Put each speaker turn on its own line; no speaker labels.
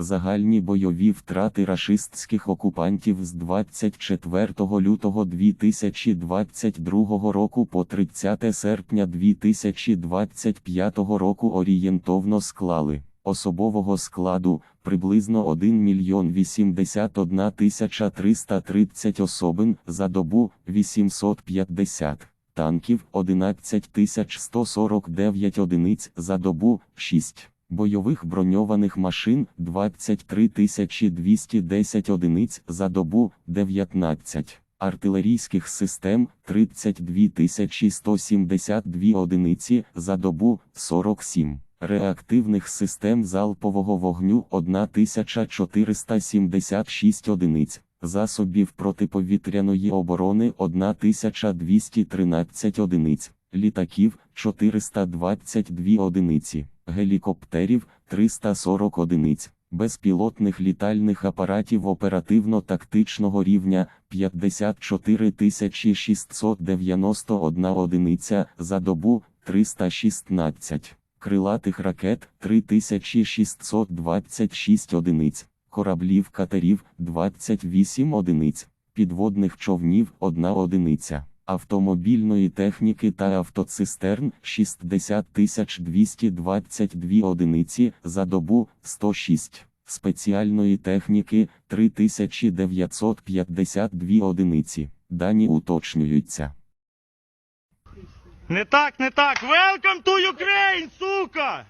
Загальні бойові втрати рашистських окупантів з 24 лютого 2022 року по 30 серпня 2025 року орієнтовно склали особового складу приблизно 1 мільйон 81 тисяча 330 особин за добу 850 танків 11 149 одиниць за добу 6. Бойових броньованих машин 23 210 одиниць за добу 19. Артилерійських систем 32 172 одиниці за добу 47. Реактивних систем залпового вогню 1476 одиниць засобів протиповітряної оборони 1213 одиниць, літаків 422 одиниці, гелікоптерів 340 одиниць, безпілотних літальних апаратів оперативно-тактичного рівня 54 691 одиниця за добу 316, крилатих ракет 3626 одиниць кораблів катерів 28 одиниць, підводних човнів 1 одиниця, автомобільної техніки та автоцистерн 60 222 одиниці за добу 106, спеціальної техніки 3952 одиниці. Дані уточнюються.
Не так, не так. Welcome to Ukraine, сука!